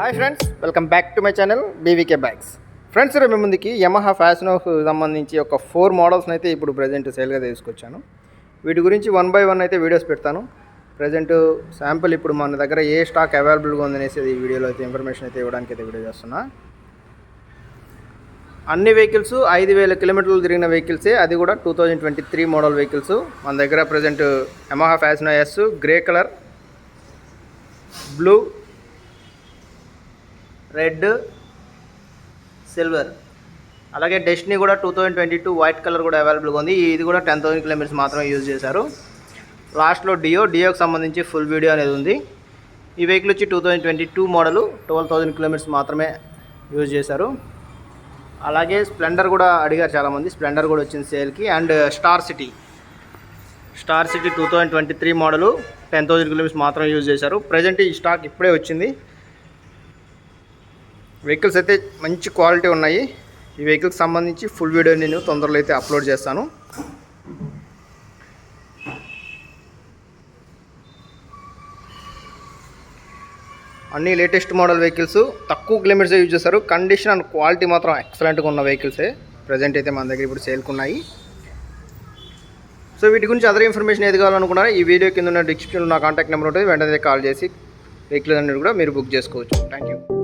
Hi friends welcome back to my channel BVK bags friends రేపు మీ ముందుకి Yamaha fashion సంబంధించి ఒక ఫోర్ మోడల్స్ని అయితే ఇప్పుడు ప్రజెంట్ సేల్గా తీసుకొచ్చాను. వీటి గురించి వన్ బై వన్ అయితే వీడియోస్ పెడతాను. ప్రజెంట్ శాంపుల్ ఇప్పుడు మన దగ్గర ఏ స్టాక్ అవైలబుల్గా ఉందనేసి ఈ వీడియోలో అయితే ఇన్ఫర్మేషన్ అయితే ఇవ్వడానికి అయితే వీడియో చేస్తున్నా. అన్ని వెహికల్స్ ఐదు వేల కిలోమీటర్లు తిరిగిన వెహికల్సే అది కూడా two thousand twenty three model vehicles మన దగ్గర present Yamaha Fascino S grey colour blue red silver. అలాగే డెస్టినీ కూడా two thousand twenty two white colour కూడా అవైలబుల్గా ఉంది. ఇది కూడా టెన్ థౌసండ్ కిలోమీటర్స్ మాత్రమే యూజ్ చేశారు. లాస్ట్లో డియో. డియోకి సంబంధించి ఫుల్ వీడియో అనేది ఉంది. ఈ వెహికల్ వచ్చి two thousand twenty two model twelve thousand kilometres మాత్రమే యూజ్ చేశారు. అలాగే స్ప్లెండర్ కూడా అడిగారు చాలామంది. స్ప్లెండర్ కూడా వచ్చింది సేల్కి. And Star City. Star City two thousand twenty three model ten thousand kilometres మాత్రం యూజ్ చేశారు. ప్రజెంట్ ఈ స్టాక్ ఇప్పుడే వచ్చింది. వెహికల్స్ అయితే మంచి క్వాలిటీ ఉన్నాయి. ఈ వెహికల్కి సంబంధించి ఫుల్ వీడియో నేను తొందరలో అయితే అప్లోడ్ చేస్తాను. అన్ని లేటెస్ట్ మోడల్ వెహికల్స్ తక్కువ కిలోమీటర్స్ యూజ్ చేస్తారు. కండిషన్ అండ్ క్వాలిటీ మాత్రం ఎక్సలెంట్గా ఉన్న వెహికల్సే ప్రజెంట్ అయితే మన దగ్గర ఇప్పుడు సేల్కున్నాయి సో వీటి గురించి అదర్ ఇన్ఫర్మేషన్ ఏది కావాలనుకున్నారో ఈ వీడియో కింద ఉన్న డిస్క్రిప్షన్లో నా కాంటాక్ట్ నెంబర్ ఉంటుంది. వెంటనే కాల్ చేసి వెహికల్ అనేది కూడా మీరు బుక్ చేసుకోవచ్చు. Thank you